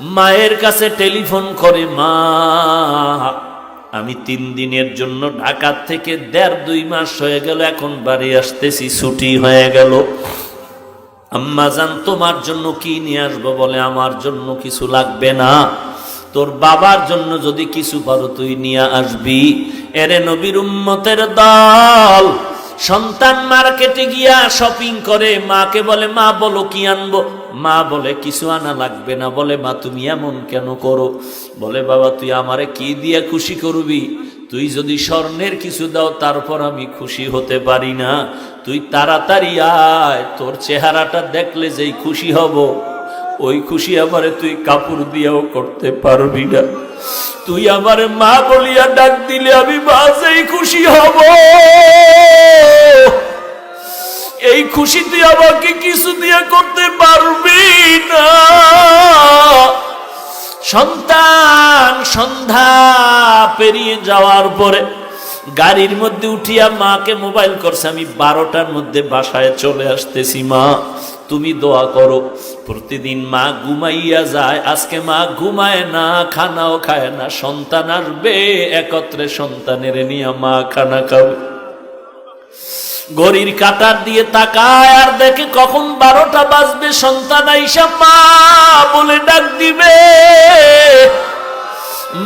মায়ের কাছে টেলিফোন করে, মা, আমি তিন দিনের জন্য ঢাকার থেকে দেড় দুই মাস হয়ে গেল, এখন বাড়ি আসতেছি, ছুটি হয়ে গেল। আম্মা জান, তোমার জন্য কি নিয়ে আসব বলে, আমার জন্য কিছু লাগবে না। তোর বাবার জন্য যদি কিছু পারো, তুই নিয়ে আসবি। এরে নবীর উম্মতের দল সন্তান মার্কেটে গিয়া শপিং করে, মাকে বলে, মা, বলো কি আনব? মা বলে, কিছু আনা লাগবে না। বলে, মা, তুমি এমন কেন করো? বলে, বাবা, তুই আমারে কি দিয়ে খুশি করবি? তুই যদি স্বর্ণের কিছু দাও, তারপর আমি খুশি হতে পারি না। তুই তাড়াতাড়ি আয়, তোর চেহারাটা দেখলে যেই খুশি হব, ওই খুশি আমারে তুই কাপড় দিয়েও করতে পারবি না। তুই আমার মা বলিয়া ডাক দিলে আমি বাসেই খুশি হব। এই খুশি তুই আমাকে কিছু দিয়ে করতে পারবি না। সন্তান, সন্ধ্যা পেরিয়ে যাওয়ার পরে গাড়ির মধ্যে উঠিয়া মাকে মোবাইল করছে। আমি বারোটার মধ্যে বাসায় চলে আসতেছি মা। তুমি দোয়া করো। প্রতিদিন মা ঘুমাইয়া যায়, আজকে মা ঘুমায় না, খানাও খায় না, সন্তান আসবে, একত্রে সন্তানের নিয়ে মা খানা খাবে। ঘড়ির কাটার দিয়ে তাকায়, আর দেখে কখন বারোটা বাজবে, সন্তান আইসা মা বলে ডাক দিবে।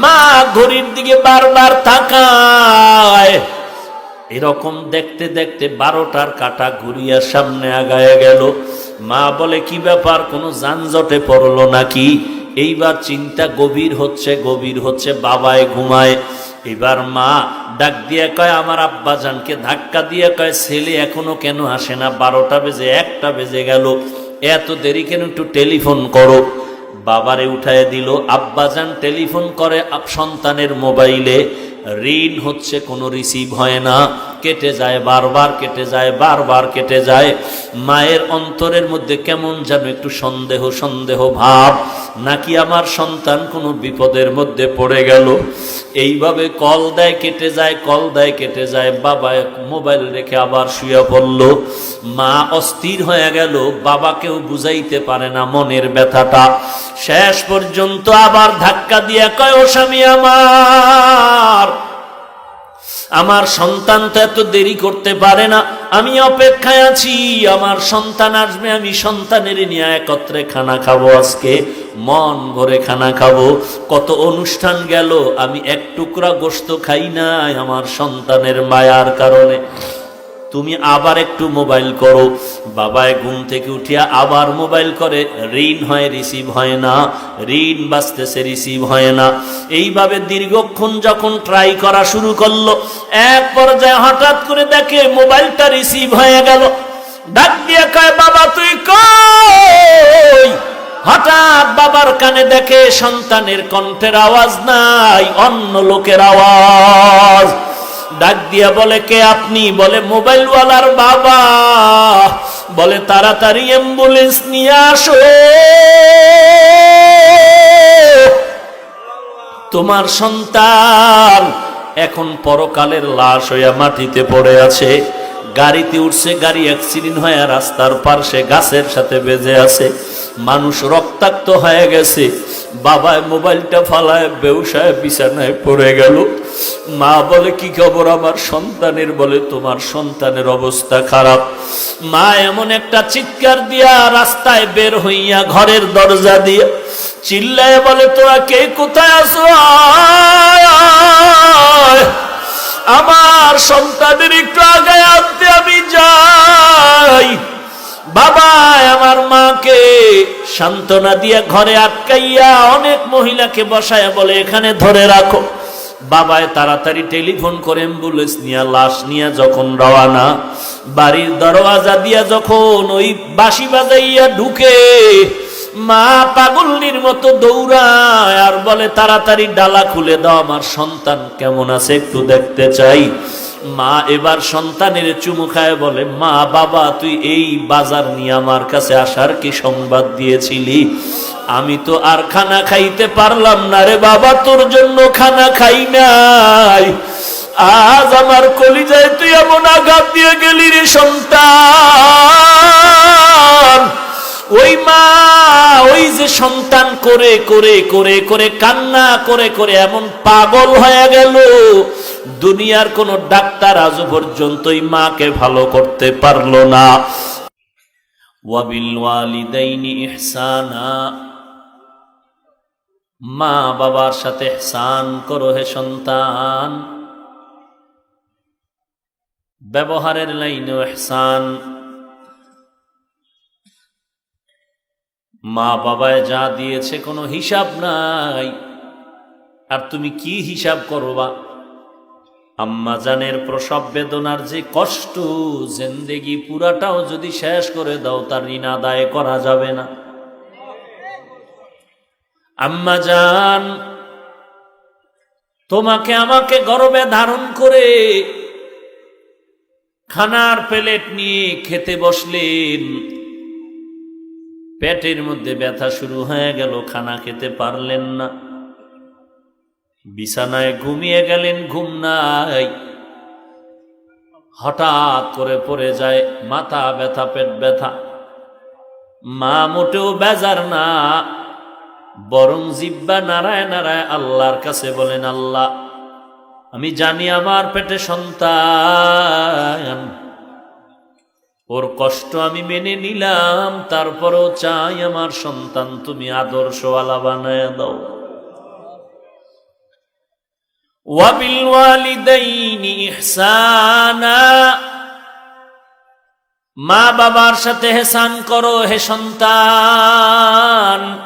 মা ঘড়ির দিকে বারবার তাকায়। এরকম দেখতে দেখতে বারোটার কাটা ঘুরিয়া সামনে আগায় গেল। মা বলে, কি ব্যাপার? কোনো যানজটে পড়ল নাকি? এইবার চিন্তা গভীর হচ্ছে গভীর হচ্ছে, বাবায় ঘুমায়। এবার মা ডাক দিয়ে কয়, আমার আব্বা জানকে ধাক্কা দিয়ে কয়, ছেলে এখনও কেন আসে না? বারোটা বেজে, একটা বেজে গেল। এত দেরি কেন একটু টেলিফোন করো? বাবারে উঠায় দিল, আব্বাজান টেলিফোন করে সন্তানের মোবাইলে। ঋণ হচ্ছে, কোনো রিসিভ হয় না। কেটে যায়, বারবার কেটে যায়, বারবার কেটে যায়। মায়ের অন্তরের মধ্যে কেমন যেন একটু সন্দেহ সন্দেহ ভাব। নাকি আমার সন্তান কোনো বিপদের মধ্যে পড়ে গেল? এইভাবে কল দেয়, কেটে যায়, কল দেয়, কেটে যায়। বাবা মোবাইল রেখে আবার শুয়ে পড়ল। মা অস্থির হয়ে গেল। বাবাকেও বুঝাইতে পারে না মনের ব্যথাটা। শেষ পর্যন্ত আবার ধাক্কা দিয়ে কয়, ও স্বামী আমার আমার সন্তান তো এত দেরি করতে পারে না, আমি অপেক্ষায় আছি, আমার সন্তান আসবে, আমি সন্তানের নিয়ে একত্রে খানা খাব আজকে, মন ভরে খানা খাব। কত অনুষ্ঠান গেল, আমি এক টুকরা গোস্ত খাই নাই আমার সন্তানের মায়ার কারণে। তুমি আবার একটু মোবাইল করো। বাবায় ঘুম থেকে উঠিয়া আবার মোবাইল করে। ঋণ হয় রিসিভ হয় না। ঋণ বাঁচতেছে রিসিভ হয় না। এইভাবে দীর্ঘক্ষণ যখন ট্রাই করা শুরু করল, এক পর্যায়ে হঠাৎ করে দেখে মোবাইলটা রিসিভ হয়ে গেল। ডাক দিয়ে কয়, বাবা, তুই কই? হঠাৎ বাবার কানে দেখে সন্তানের কণ্ঠের আওয়াজ নাই, অন্য লোকের আওয়াজ। ডাক দিয়া বলে, কে আপনি? বলে, মোবাইলওয়ালার বাবা। বলে, তাড়াতাড়ি অ্যাম্বুলেন্স নিয়ে আসো। তোমার সন্তান এখন পরকালের লাশ হইয়া মাটিতে পড়ে আছে। গাড়িতে উঠছে, গাড়ি অ্যাক্সিডেন্ট হয়ে রাস্তার পার্শ্বে গাছের সাথে বেজে আছে। মানুষ রক্তাক্ত হয়ে গেছে। বাবায় মোবাইলটা ফালায়, বেউসায়, বিছানায় পড়ে গেল। মা বলে, কি খবর আমার সন্তানের? বলে, তোমার সন্তানের অবস্থা খারাপ। মা এমন একটা চিৎকার দিয়া রাস্তায় বের হইয়া ঘরের দরজা দিয়ে চিল্লায় বলে, তোরা কে? কোথায় আসো। আমার সন্তানের একটু আগে আনতে আমি যাই। বাবা, আমার মাকে সান্ত্বনা দিয়ে ঘরে আটকাইয়া অনেক মহিলাকে বসায় বলে, এখানে ধরে রাখো। বাবায় তাড়াতাড়ি টেলিফোন করে অ্যাম্বুলেন্স নিয়ে, লাশ নিয়ে যখন রওয়ানা বাড়ির দরওয়াজা দিয়া যখন ওই বাসি বাজাইয়া ঢুকে, মা পাগলির মতো দৌড়ায় আর বলে, তাড়াতাড়ি ডালা খুলে দাও, আমার সন্তান কেমন আছে একটু দেখতে চাই। মা এবার সন্তানের চুমু খায় বলে, মা, বাবা, তুই এই বাজার নিয়ে আমার কাছে আসার কি সংবাদ দিয়েছিলি? আমি তো আর খানা খাইতে পারলাম না রে বাবা, তোর জন্য খানা খাই নাই। আজ আমার কলিজায় তুই এমন আঘাত দিয়ে গেলি রে সন্তান। ওই মা, ওই যে সন্তান করে করে করে করে, কান্না করে করে এমন পাগল হয়ে গেল। দুনিয়ার কোন ডাক্তার আজ পর্যন্তই মাকে ভালো করতে পারল না। মা বাবার সাথে এহসান করো হে সন্তান। ব্যবহারের লাইনে এহসান মা বাবায় যা দিয়েছে কোনো হিসাব নাই। আর তুমি কি হিসাব করবা? আম্মা জানের প্রসব বেদনার যে কষ্ট, জেন্দেগি পুরাটাও যদি শেষ করে দাও, তার ঋণ আদায় করা যাবে না। আম্মা জান তোমাকে আমাকে গর্বে ধারণ করে খানার প্লেট নিয়ে খেতে বসলেন। পেটের মধ্যে ব্যথা শুরু হয়ে গেল, খানা খেতে পারলেন না। বিছানায় ঘুমিয়ে গেলেন, ঘুম নাই। হঠাৎ করে পড়ে যায়, মাথা ব্যথা, পেট ব্যথা। মা মোটেও বেজার না, বরং জিব্বা নারায় নারায় আল্লাহর কাছে বলেন, আল্লাহ, আমি জানি আমার পেটে সন্তান। ওর কষ্ট আমি মেনে নিলাম, তারপরও চাই আমার সন্তান তুমি আদর্শওয়ালা বানায় দাও। ওয়ালিদাইনি ইহসানা। মা বাবার সাথে হেসান করো হে সন্তান।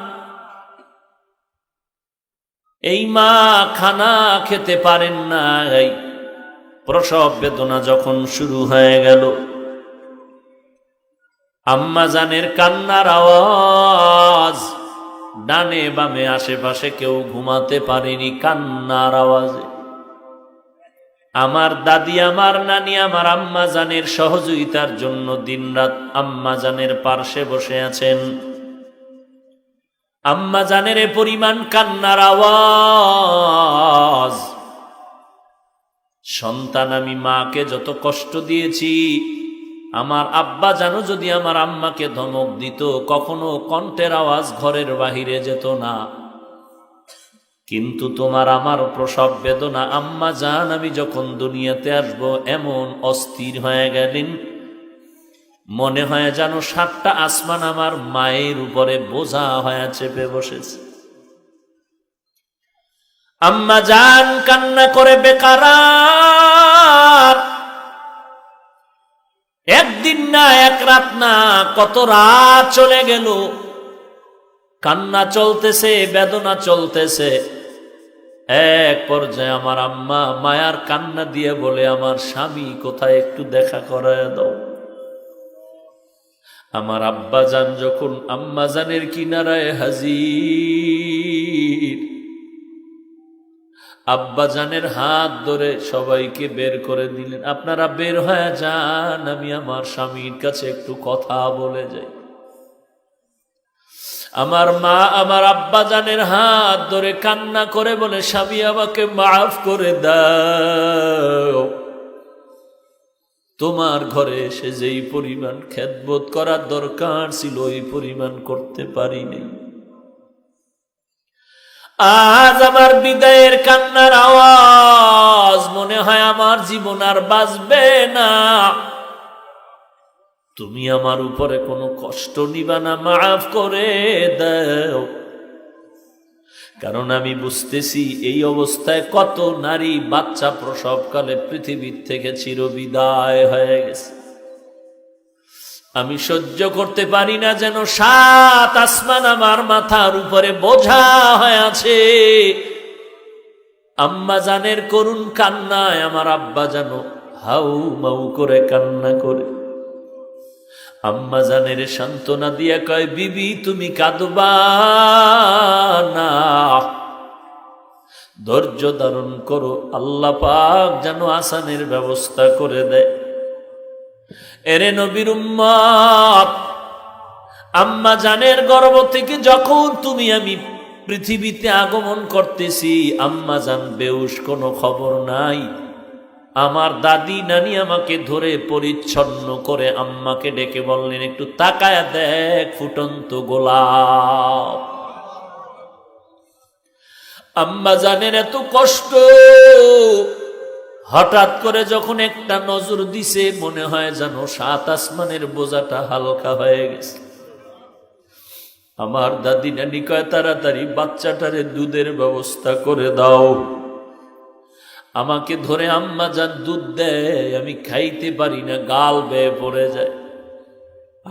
এই মা খানা খেতে পারেন নাই। প্রসব বেদনা যখন শুরু হয়ে গেল। আম্মা জানের কান্নার আওয়াজ। ডানে বামে আশেপাশে কেউ ঘুমাতে পারেনি কান্নার আওয়াজে। আমার দাদি, আমার নানি, আমার আম্মা জানের সহযোগিতার জন্য দিনরাত আম্মা জানের পার্শ্বে বসে আছেন। আম্মা জানের পরিমাণ কান্নার আওয়াজ। সন্তান আমি মাকে যত কষ্ট দিয়েছি, আমার আব্বা জানো যদি আমার আম্মাকে ধমক দিত, কখনো কণ্ঠের আওয়াজ ঘরের বাহিরে যেত না। কিন্তু তোমার আমার প্রসব বেদনা, আম্মা জান, আমি যখন দুনিয়াতে আসব এমন অস্থির হয়ে গেলেন। মনে হয় যেন সাতটা আসমান আমার মায়ের উপরে বোঝা হয়ে চেপে বসেছে। আম্মা জান কান্না করে বেকার একদিন না এক রাত না কত রাত চলে গেল। কান্না চলতেছে, বেদনা চলতেছে। এক পর্যায়ে আমার আম্মা মায়ার কান্না দিয়ে বলে, আমার স্বামী, কোথায় একটু দেখা করায় দাও। আমার আব্বা যান যখন আম্মা জানের কিনারায় হাজির। আব্বা জানের হাত ধরে সবাইকে বের করে দিলেন। আপনারা বের হয়ে যান, আমি আমার স্বামীর কাছে একটু কথা বলে যাই। আমার মা আমার আব্বা জানের হাত ধরে কান্না করে বলে, স্বামী, আমাকে মাফ করে দাও। তোমার ঘরে এসে যেই পরিমাণ খেদবোধ করার দরকার ছিল, ওই পরিমাণ করতে পারিনি। আজ আমার বিদায়ের কান্নার আওয়াজ, মনে হয় আমার জীবন আর বাঁচবে না। তুমি আমার উপরে কোনো কষ্ট নিবা না, মাফ করে দাও। কারণ আমি বুঝতেছি এই অবস্থায় কত নারী বাচ্চা প্রসবকালে পৃথিবীর থেকে চিরবিদায় হয়ে গেছে। আমি সহ্য করতে পারি না যেন সাত আসমান আমার মাথার উপরে বোঝা হয়ে আছে। আম্মা জানের করুণ কান্নায় আমার আব্বা যেন হাউ মাউ করে কান্না করে। আম্মা জানের সান্ত্বনা দিয়া কয়, বিবি, তুমি কাঁদবা না। ধৈর্য ধারণ করো, আল্লাহ পাক যেন আসানের ব্যবস্থা করে দেয়। এরে নবীর আম্মা জানের গর্ব থেকে যখন তুমি আমি পৃথিবীতে আগমন করতেছি, আম্মা জান বেউস কোনো খবর নাই। আমার দাদি নানি আমাকে ধরে পরিচ্ছন্ন করে আম্মাকে ডেকে বললেন, একটু তাকায় দেখ ফুটন্ত গোলাপ। আম্মা জানেন এত কষ্ট। হঠাৎ করে যখন একটা নজর দিছে, মনে হয় যেন সাত আসমানের বোঝাটা হালকা হয়ে গেছে। আমার দাদি নানি কয়, তাড়াতাড়ি বাচ্চাটারে দুধের ব্যবস্থা করে দাও। আমাকে ধরে আম্মা যান দুধ দেয়, আমি খাইতে পারি না, গাল বেয়ে পড়ে যায়।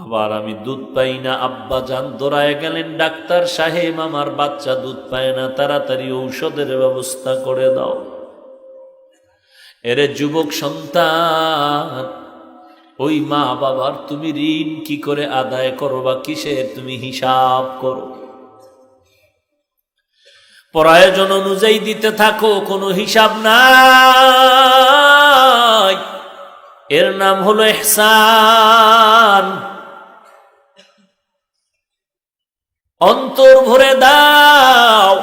আবার আমি দুধ পাই না, আব্বা যান দৌড়ায় গেলেন, ডাক্তার সাহেব আমার বাচ্চা দুধ পায় না, তাড়াতাড়ি ঔষধের ব্যবস্থা করে দাও। এরে যুবক সন্তান, ওই মা বাবার তুমি ঋণ কি করে আদায় করো বা কিসের তুমি হিসাব করো? প্রয়োজন অনুযায়ী দিতে থাকো, কোনো হিসাব নাই। এর নাম হলো এহসান অন্তর ভরে দাও।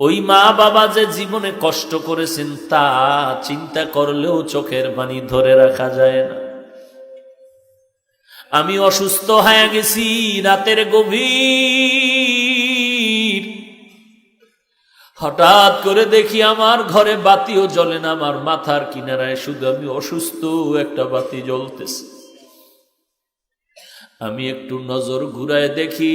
ওই মা বাবা যে জীবনে কষ্ট করেছেন, তা চিন্তা করলেও চোখের পানি ধরে রাখা যায় না। আমি অসুস্থ হয়ে গেছি, রাতের গভীর হঠাৎ করে দেখি আমার ঘরে বাতিও জ্বলে না, আমার মাথার কিনারায় শুধু আমি অসুস্থ, একটা বাতি জ্বলতেছে। আমি একটু নজর ঘুরায় দেখি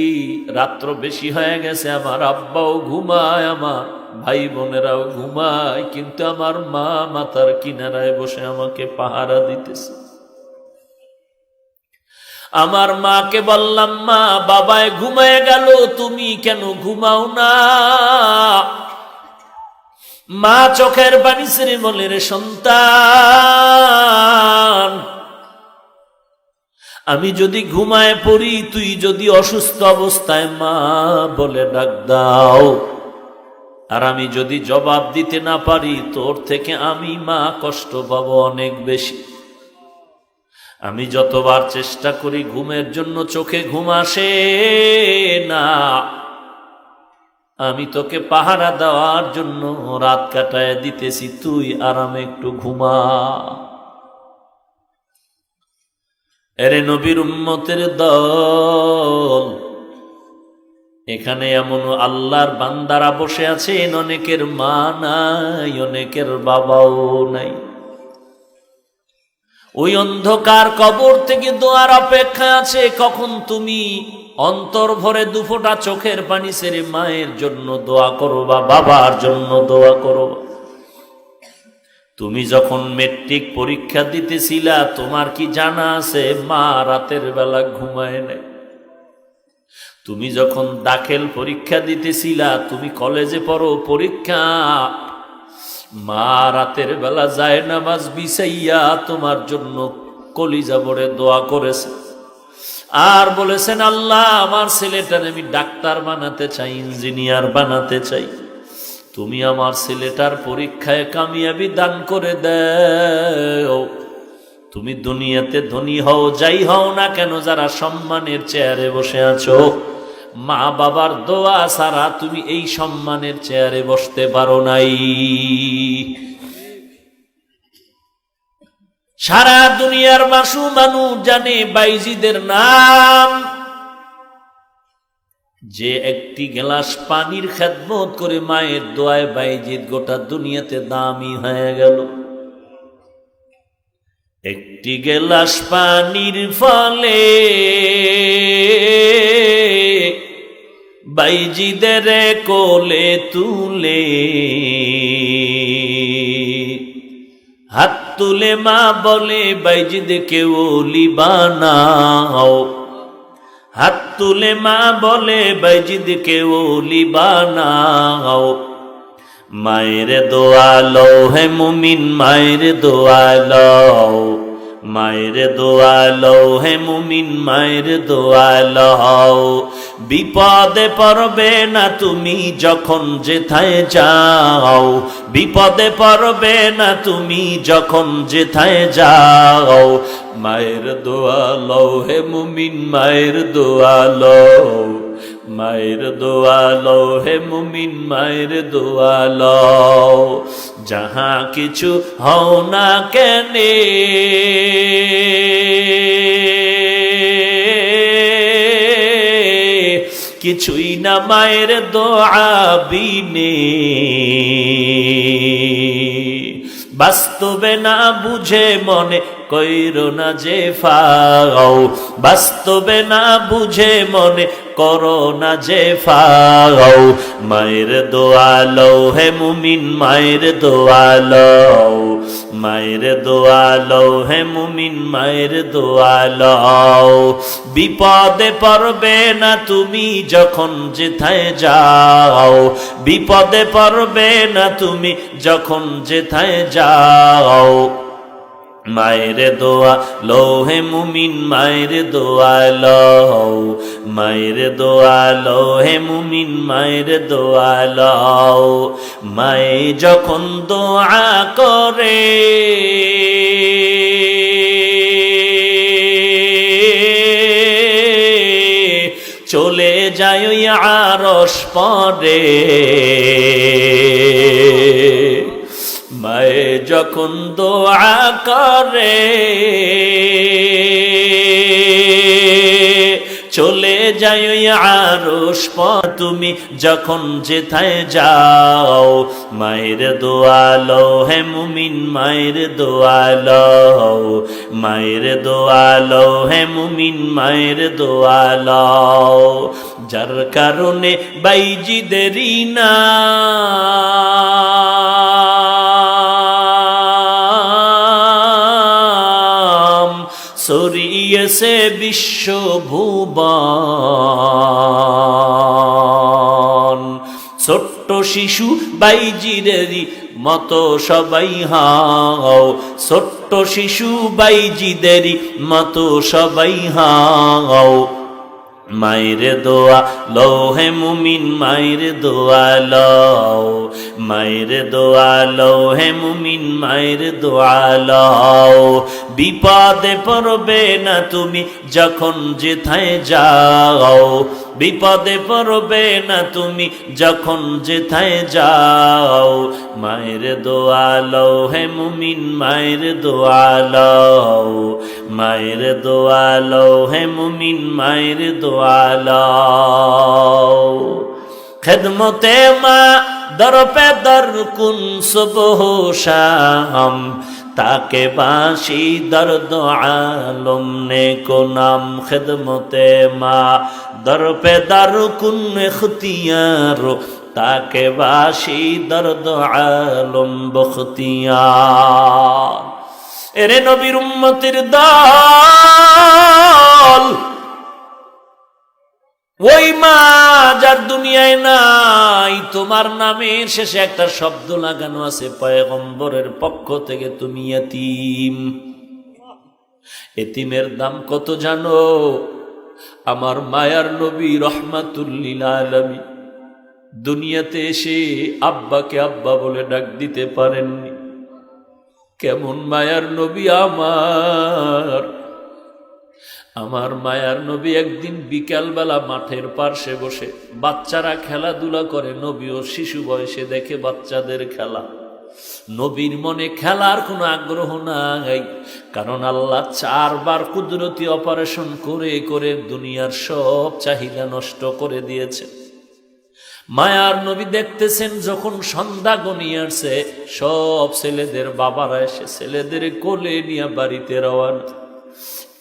রাত্র বেশি হয়ে গেছে, আমার আব্বাও ঘুমায়, আমার ভাই বোনেরাও ঘুমায়, কিন্তু আমার মা মাথার কিনারায় বসে আমাকে পাহারা দিতেছে। আমার মাকে বললাম, মা, বাবায় ঘুমায় গেল, তুমি কেন ঘুমাও না? মা চোখের বাণী শ্রী বলে রে সন্তান। আমি যদি ঘুমায় পড়ি, তুই যদি অসুস্থ অবস্থায়, মা বলে ডাক দাও। আর আমি যদি জবাব দিতে না পারি, তোর থেকে আমি, মা, কষ্ট পাবো অনেক বেশি। আমি যতবার চেষ্টা করি, ঘুমের জন্য চোখে ঘুম আসে না। আমি তোকে পাহারা দেওয়ার জন্য রাত কাটায় দিতেছি, তুই আরামে একটু ঘুমা। এরে নবীর উম্মতের দল, এখানে এমন আল্লাহর বান্দারা বসে আছেন, অনেকের মা নাই, অনেকের বাবাও নাই। ওই অন্ধকার কবর থেকে দোয়ার অপেক্ষা আছে, কখন তুমি অন্তর ভরে দুফোটা চোখের পানি সেরে মায়ের জন্য দোয়া করো বা বাবার জন্য দোয়া করো তুমি যখন মেট্রিক পরীক্ষা দিতেছিলা, তোমার কি জানা আছে? মা রাতের বেলা ঘুমায় নেয় তুমি যখন দাখিল পরীক্ষা দিতেছিলা, তুমি কলেজে পড়ো, পরীক্ষা। মা রাতের বেলা যায় নামাজ বিছাইয়া তোমার জন্য কলিজা বড়ে দোয়া করেছে। আর বলেছেন, আল্লাহ, আমার ছেলেটার আমি ডাক্তার বানাতে চাই, ইঞ্জিনিয়ার বানাতে চাই। তুমি আমার ছেলেটার পরীক্ষায় কামিয়াবি দান করে দেও। তুমি দুনিয়াতে ধনী হও, যাই হও না কেন, যারা সম্মানের চেয়ারে বসে আছো। মা বাবার দোয়া ছাড়া তুমি এই সম্মানের চেয়ারে বসতে পারো নাই। সারা দুনিয়ার মাসু মানুষ জানে বাইজিদের নাম। যে একটি গ্লাস পানির খেদমত করে মায়ের দোয়ায় বাইজিদ গোটা দুনিয়াতে দামি হয়ে গেল। একটি গেলাস পানির ফলে বাইজিদের কোলে তুলে হাত তুলে মা বলে বাইজিদ কেউ বানাও। হাত তুলে মা বলে বাইজিদ কেউ বানাও। মায়ের দোয়ালো হে মুমিন, মায়ের দোয়ালো। মায়ের দোয়ালো হে মুমিন, মায়ের দোয়ালো। বিপদে পড়বে না তুমি যখন যেথায় যাও। বিপদে পড়বে না তুমি যখন যেথায় যাও। মায়ের দোয়া লও হে মুমিন, মায়ের দোয়া লও। মায়ের দোয়া লও হে মুমিন, মায়ের দোয়া লও। যাহা কিছু হও না কেনে। কিছুই না মায়ের দোয়া বিনে। বাস্তবে না বুঝে মনে কইর না যে ফাও। বাস্তবে না বুঝে মনে করো না যে ফাও। মায়ের দোয়ালো হে মুমিন, মায়ের দোয়ালো মায়ের দোয়ালো হে মুমিন মায়ের দোয়ালো বিপদে পড়বে না তুমি যখন যেথায় যাও। বিপদে পড়বে না তুমি যখন যেথায় যাও। মায়ের দোয়া, লোহে মুমিন মায়ের দোয়া লও। মায়ের দোয়া, লোহে মুমিন মায়ের দোয়া লও। মায়ে যখন দোয়া করে, চলে যায় আরস পরে। মায়ে যখন দোয়া করে। চলে যাই ওই তুমি যখন যেথায় যাও, মায়ের দোয়ালো হে মুমিন মায়ের দোয়ালো মায়ের দোয়ালো হে মুমিন মায়ের দোয়ালো যার কারণে বাইজিদেরই না। সরিয়েছে বিশ্বভুবন। ছোট্ট শিশু বাইজিরেরই মতো সবাই হাও। ছোট্ট শিশু বাইজিদেরই মতো সবাই হাও। মায়ের দোয়া লোহে মুমিন, মায়ের দোয়া লও। মায়ের দোয়া লোহে মুমিন, মায়ের দোয়া লও। বিপদে পড়বে না তুমি যখন যেথায় যাও। বিপদে পড়বে না তুমি যখন যেথায় যাও। মায়ের দোয়া হে মুমিন, মায়ের দোয়া লও। মায়ের দোয়া হে মুমিন, মায়ের দোয়া লও। খেদমতে মা দর পে দর কুন শাম। তাকে বাসি দর্দ আলম নে কো নাম খেদমতে মা। দর পে দর কুন এখতিয়ার তাকে বাসি দর্দ আলম বখতিয়ার। এরে নবীর উম্মতির দল ওই মা যার দুনিয়ায় নাই, তোমার নামের শেষে একটা শব্দ লাগানো আছে, পয়গম্বরের পক্ষ থেকে তুমি এতিম। এতিমের দাম কত জানো? আমার মায়ার নবী রহমাতুল্লিল আলমী দুনিয়াতে এসে আব্বাকে আব্বা বলে ডাক দিতে পারেননি। কেমন মায়ার নবী আমার? আমার মায়ার নবী একদিন বিকালবেলা মাঠের পার্শ্বে বসে বাচ্চারা খেলাধুলা করে, নবী ও শিশু বয়সে দেখে বাচ্চাদের খেলা। নবীর মনে খেলার কোনো আগ্রহ নাই, কারণ আল্লাহ চারবার কুদরতি অপারেশন করে করে দুনিয়ার সব চাহিদা নষ্ট করে দিয়েছে। মায়ার নবী দেখতেছেন যখন সন্ধ্যা গনিয়ে সব ছেলেদের বাবারা এসে ছেলেদের কোলে নিয়ে বাড়িতে রওয়ানা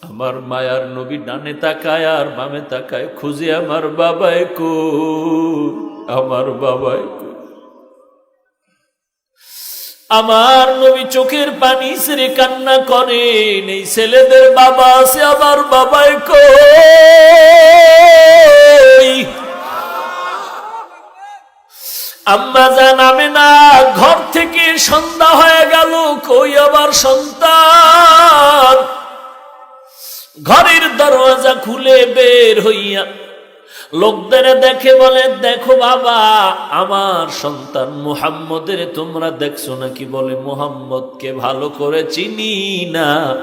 আমার মায়ার নবী ডানে তাকায় আর বামে তাকায়, খুঁজে আমার বাবাই কো আমার বাবাই কো আমার নবী চোখের পানি সেরে কান্না করেন, এই ছেলেদের বাবা আছে, আমার বাবাই কই? আম্মা জানাবে না, ঘর থেকে সন্ধ্যা হয়ে গেল, কই আবার সন্তান? ঘরের দরওয়াজা খুলে বের হইয়া লোকদের দেখে বলে, দেখো বাবা, আমার সন্তান মুহাম্মদের, তোমরা দেখছ নাকি? বলে, মুহাম্মদকে ভালো করে চিনি না।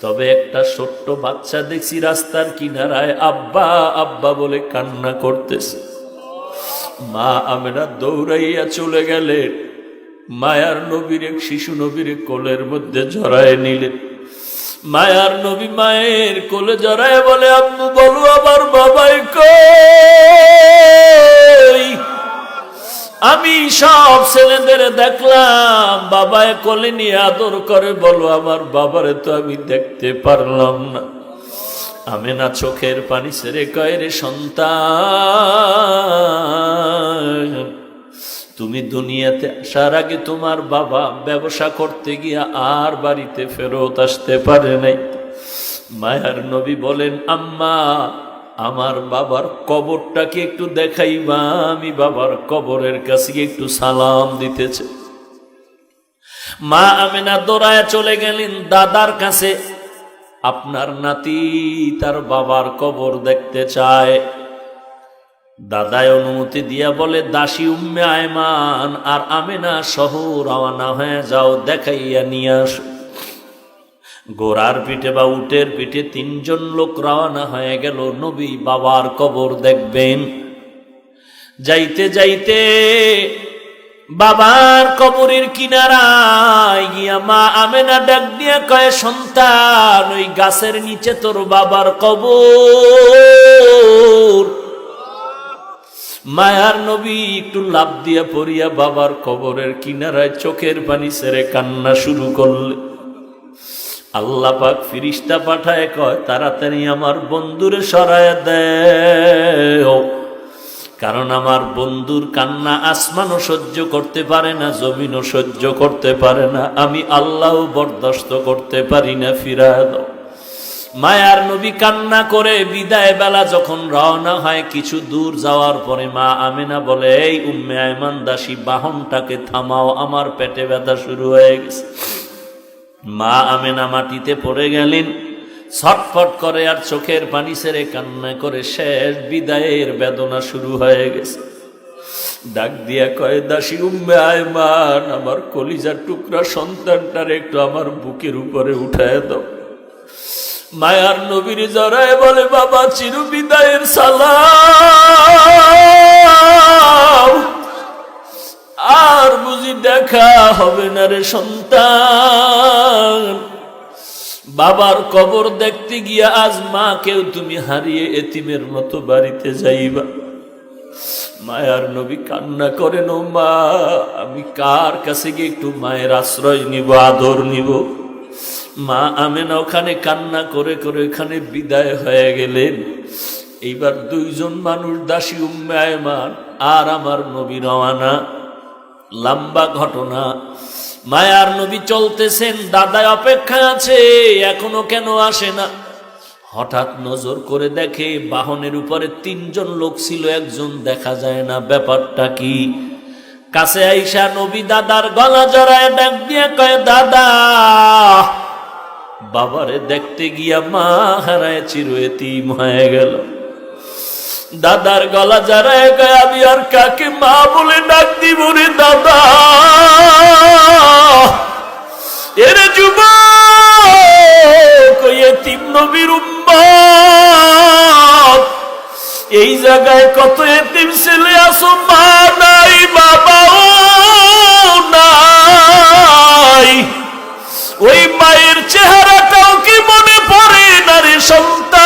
তবে একটা ছোট্ট বাচ্চা দেখছি রাস্তার কিনারায় আব্বা আব্বা বলে কান্না করতেছে। মা আমেনা দৌড়াইয়া চলে গেলেন। মায়ার নবীর শিশু নবীর কোলের মধ্যে জড়ায় নিলেন। মায়ার নবী মায়ের কোলে জড়ায় বলে, আম্মু, বলো আমার বাবাই কই? আমি সব ছেলেদের দেখলাম, বাবায় কোলে নিয়ে আদর করে, বলো আমার বাবারে তো আমি দেখতে পারলাম না। আমি না চোখের পানি ছেড়ে কয়, রে সন্তান তুমি দুনিয়াতে আসার আগে তোমার বাবা ব্যবসা করতে গিয়া আর বাড়িতে ফেরত আসতে পারে নাই। মায়ার নবী বলেন, আম্মা, আমার বাবার কবরটাকে একটু দেখাইবা? আমি বাবার কবরের কাছে একটু সালাম দিতেছে। মা আমেনা দৌড়ায় চলে গেলেন দাদার কাছে। আপনার নাতি তার বাবার কবর দেখতে চায়। দাদায় অনুমতি দিয়া বলে, দাসী উম্মে আয়মান আর আমেনা সহ রওনা হয়ে যাও, দেখাইয়া নিয়ে আসো। গোড়ার পিঠে বা উটের পিঠে তিনজন লোক রওনা হয়ে গেল। নবী বাবার কবর দেখবেন। যাইতে যাইতে বাবার কবরের কিনারায় গিয়া মা আমেনা ডাক দিয়া কয়, সন্তান, ওই গাছের নিচে তোর বাবার কবর। মায়ার নবী একটু লাভ দিয়া পড়িয়া বাবার কবরের কিনারায় চোখের পানি ছেড়ে কান্না শুরু করলে। আল্লাহ পাক ফিরিস্তা পাঠায়, কয়, তাড়াতাড়ি আমার বন্ধুরে সরায় দেও। কারণ আমার বন্ধুর কান্না আসমানও সহ্য করতে পারে না, জমিনও সহ্য করতে পারে না। আমি আল্লাহও বরদাস্ত করতে পারি না ফিরা দাও। মায়ার নবী কান্না করে বিদায় বেলা যখন রওনা হয়, কিছু দূর যাওয়ার পরে মা আমেনা বলে, এই উম্মে আয়মান দাসী, বাহনটাকে থামাও, আমার পেটে ব্যথা শুরু হয়ে গেছে। মা আমেনা মাটিতে পড়ে গেলেন, ছটফট করে আর চোখের পানি সেরে কান্না করে শেষ বিদায়ের বেদনা শুরু হয়ে গেছে। ডাক দিয়া কয়ে, দাসী উম্মে আয়মান, আমার কলিজার টুকরা সন্তানটার একটু আমার বুকের উপরে উঠায় দাও। মায়ার নবীর জড়ায় বলে, বাবা চিরু বিদায়ের সালাম। আর বুঝি দেখা হবে না রে সন্তান। বাবার কবর দেখতে গিয়া আজ মা কেউ তুমি হারিয়ে এতিমের মতো বাড়িতে যাইবা। মায়ার নবী কান্না করেন মা, আমি কার কাছে গিয়ে একটু মায়ের আশ্রয় নিব, আদর নিব? মা আমেনা ওখানে কান্না করে করে ওখানে বিদায় হয়ে গেলেন। এইবার দুইজন মানুষ দাসী উম্মে আয়মান আর আমার নবী রওয়ানা। লম্বা ঘটনা। মায়ার নবী চলতেছেন দাদায় অপেক্ষা আছে, এখনও কেন আসে না? হঠাৎ নজর করে দেখে বাহনের উপরে তিনজন লোক ছিল, একজন দেখা যায় না। ব্যাপারটা কি? কাছে আইসা নবী দাদার গলা জড়ায় ডাক দিয়ে কয়, দাদা বাবারে দেখতে গিয়া মা হারায় চির এতিম হয়ে গেল। দাদার গলা জড়ায় গয় আমি আর কাকে মা বলে ডাক দিব রে দাদা? এর উম্মত। এই জায়গায় কত এতিম ছেলে আসো মা নাই, বাবাও নাই। ওই মায়ের চেহারাটাও কি মনে পড়ে না রে সন্তান?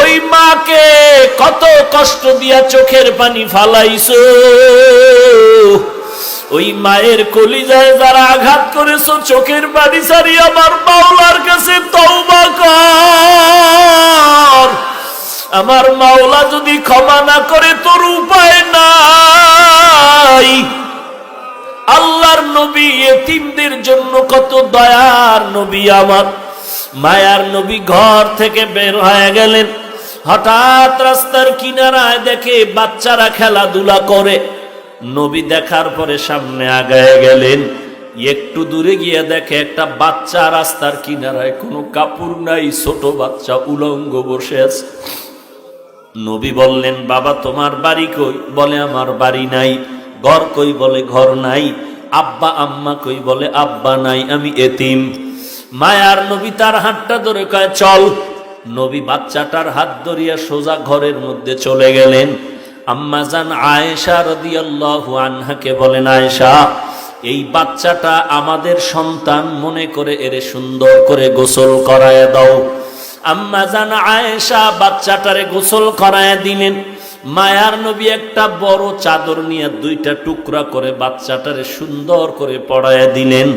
ওই মাকে কত কষ্ট দিয়া চোখের পানি ফালাইছো? ওই মায়ের কলিজায় যারা আঘাত করেছ, চোখের পানি সারি আমার মাওলার কাছে তওবা কর। আমার মাওলা যদি ক্ষমা না করে, তোর উপায় নাই। আল্লাহর নবী এতিমদের জন্য কত দয়ার নবী আমার। মায়ার নবী ঘর থেকে বের হয়ে গেলেন। হঠাৎ রাস্তার কিনারায় দেখে বাচ্চারা খেলাধুলা করে। নবী দেখার পরে সামনে আগায় গেলেন। একটু দূরে গিয়ে দেখে একটা বাচ্চা রাস্তার কিনারায় কোনো কাপড় নাই, ছোট বাচ্চা উলঙ্গ বসে আছে। নবী বললেন, বাবা, তোমার বাড়ি কই? বলে, আমার বাড়ি নাই। ঘর কই বলে ঘর নাই, আব্বা আম্মা কই বলে আব্বা নাই, আমি এতিম। মায়ার নবী তার হাতটা ধরে কয়, চল। নবী বাচ্চাটার হাত ধরিয়া সোজা ঘরের মধ্যে চলে গেলেন। আম্মা জান আয়েশা রদিয়াল্লাহু আনহাকে বলেন, আয়েশা, এই বাচ্চাটা আমাদের সন্তান মনে করে এরে সুন্দর করে গোসল করায় দাও। আম্মা জান আয়েশা বাচ্চাটারে গোসল করায় দিলেন। মায়ার নবী একটা বড় চাদর নিয়ে দুইটা টুকরা করে বাচ্চাটারে সুন্দর করে পড়ায় দিলেন।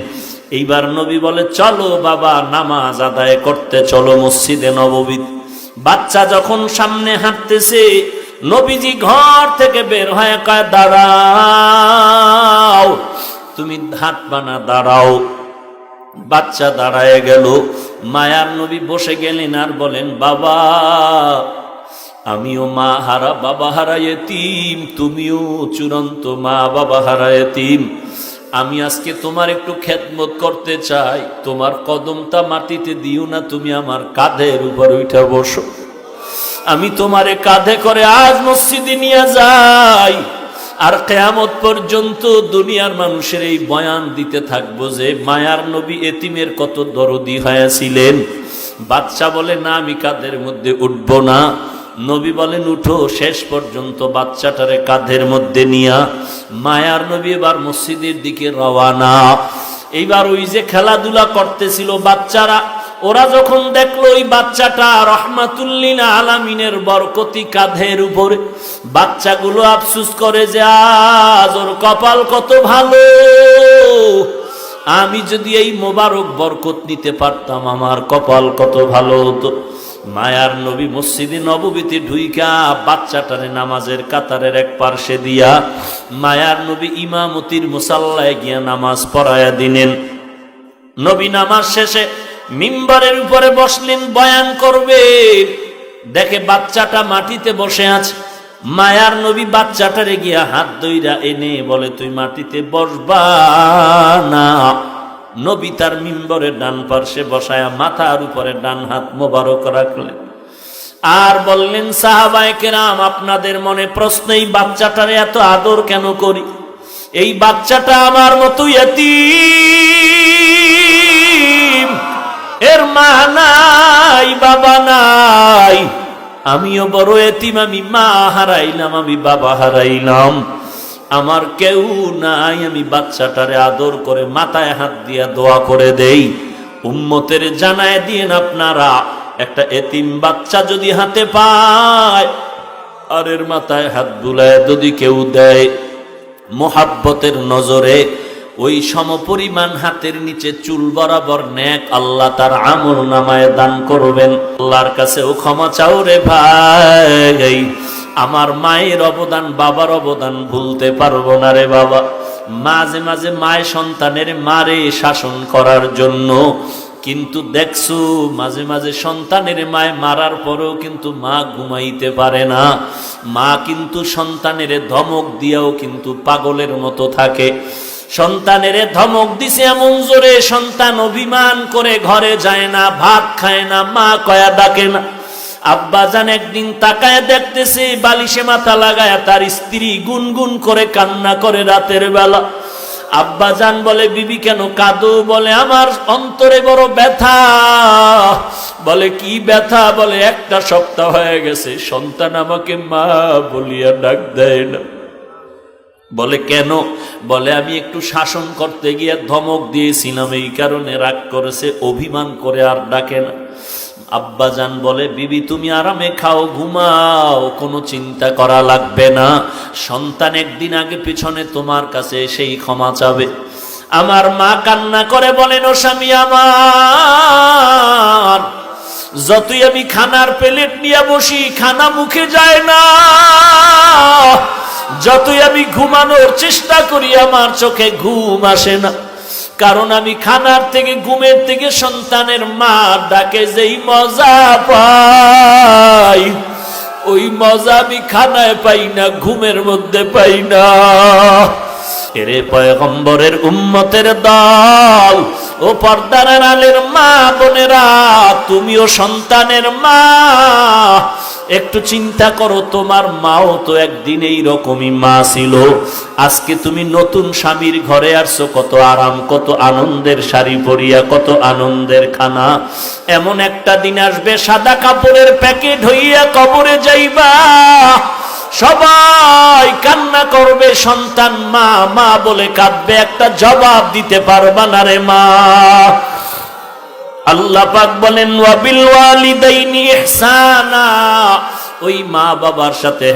এইবার নবী বলে, চলো বাবা, নামাজ আদায় করতে চলো মসজিদে নববী বাচ্চা যখন সামনে হাঁটতেছে, নবীজি ঘর থেকে বের হয়ে কয়, দাঁড়াও, তুমি ধাত বানা, দাঁড়াও। বাচ্চা দাঁড়ায় গেল। মায়ার নবী বসে গেলেন আর বলেন, বাবা আমিও মা হারা, বাবা হারা এতিম, তুমিও চূড়ান্ত মা, বাবা হারা এতিম। আমি আজকে তোমার একটু খেদমত করতে চাই। তোমার কদমটা মাটিতে দিও না, তুমি আমার কাঁধের উপর উঠে বসো। আমি তোমারে কাঁধে করে আজ মসজিদে নিয়ে যাই। আর কেয়ামত পর্যন্ত দুনিয়ার মানুষের এই বয়ান দিতে থাকব যে, মায়ার নবী এতিমের কত দরদি হয়েছিলেন। বাচ্চা বলে, না, আমি কাঁধের মধ্যে উঠব না। নবী বলেন, উঠো, শেষ পর্যন্ত বাচ্চাটারে কাঁধের মধ্যে নিয়া মায়ার নবী এবার মসজিদের দিকে রওয়ানা। এইবার ওই যে খেলাধুলা করতেছিল বাচ্চারা, ওরা যখন দেখল ওই বাচ্চাটা রহমাতুল্লিন আলামিনের বরকতি কাঁধের উপরে, বাচ্চাগুলো আফসুস করে যে, আজ ওর কপাল কত ভালো। আমি যদি এই মোবারক বরকত নিতে পারতাম, আমার কপাল কত ভালো হতো। মায়ার নবী মসজিদে নববীতে ঢুইকা বাচ্চাটারে নামাজের কাতারের এক পার্শ্বে দিয়া মায়ার নবী ইমামতির মুসাল্লায় গিয়া নামাজ পড়ায়া দিলেন। নবী নামাজ শেষে মিম্বারের উপরে বসলেন, বয়ান করবে। দেখে বাচ্চাটা মাটিতে বসে আছে। মায়ার নবী বাচ্চাটারে গিয়া হাত দইরা এনে বলে, তুই মাটিতে বসবা না। নবী তার মিম্বরের ডান পার্শ্বে বসায়া মাথার উপরে ডান হাত মোবারক রাখলেন। আর বললেন, সাহাবায় কেরাম, আপনাদের মনে প্রশ্ন, এই বাচ্চাটারে এত আদর কেন করি? এই বাচ্চাটা আমার মতো এতিম। এর মা নাই, বাবা নাই। আমিও বড় এতিম, আমি মা হারাইলাম, আমি বাবা হারাইলাম। আমার কেউ নাই, আমি বাচ্চাটারে আদর করে মাথায় হাত দিয়া দোয়া করে দেই। উম্মতের জানায় দিয়েন আপনারা, একটা এতিম বাচ্চা যদি হাতে পায় আর এর মাথায় হাত বুলায় যদি কেউ দেয়, মোহাব্বতের নজরে ওই সমপরিমাণ হাতের নিচে চুল বরাবর ন্যাক আল্লাহ তার আমর নামায় দান করবেন। আল্লাহর কাছেও ক্ষমা চাও রে ভাই। আমার মায়ের অবদান, বাবার অবদান ভুলতে পারব না রে বাবা। মাঝে মাঝে মায় সন্তানের মারে শাসন করার জন্য কিন্তু দেখছ, মাঝে মাঝে সন্তানের মায় মারার পরেও কিন্তু মা ঘুমাইতে পারে না। মা কিন্তু সন্তানের ধমক দিয়েও কিন্তু পাগলের মতো থাকে। সন্তানের ধমক দিছে এমন জোরে, সন্তান অভিমান করে ঘরে যায় না, ভাত খায় না, মা কয়া ডাকে না। আব্বা জান একদিন তাকায় দেখতেছে, বালিশে মাথা লাগায় তার স্ত্রী গুনগুন করে কান্না করে রাতের বেলা। আব্বা জান বলে, বিবি কেন কাঁদো? বলে, আমার অন্তরে বড় ব্যথা। বলে, কি ব্যথা? বলে, একটা সপ্তাহ হয়ে গেছে, সন্তান আমাকে মা বলিয়া ডাক দেয় না। বলে, কেন? বলে, আমি একটু শাসন করতে গিয়ে ধমক দিয়েছিলাম, এই কারণে রাগ করেছে, অভিমান করে আর ডাকে না। আব্বাজান বলে, বিবি, তুমি আরামে খাও, ঘুমাও, কোনো চিন্তা করা লাগবে না। সন্তান একদিন আগে পিছনে তোমার কাছে সেই ক্ষমা চাবে। আমার মা কান্না করে বলেন, ও স্বামী আমার, যতই আমি খানার প্লেট নিয়ে বসি, খানা মুখে যায় না। যতই আমি ঘুমানোর চেষ্টা করি, আমার চোখে ঘুম আসে না। কারণ আমি খানার থেকে, ঘুমের থেকে সন্তানের মা ডাকে যেই মজা পাই। ওই মজা আমি খানায় পাই না, ঘুমের মধ্যে পাই না। এরে পয়গম্বরের উম্মতের দল, ও পর্দার আলের মা বোনেরা, তুমিও সন্তানের মা। একটু চিন্তা করো, তোমার মাও তো একদিন এই রকমই মা ছিল। আজকে তুমি নতুন স্বামীর ঘরে আসছো, কত আরাম, কত আনন্দের শাড়ি পরিয়া, কত আনন্দের খানা। এমন একটা দিন আসবে, সাদা কাপড়ের প্যাকেট হইয়া কবরে যাইবা। সবাই কান্না করবে, সন্তান মা মা বলে কাঁদবে, একটা জবাব দিতে পারবা না রে মা। আল্লাহ পাক বলেন ওয়াবিল ওয়ালিদাইনি ইহসানা। ওই মা বাবার সাথে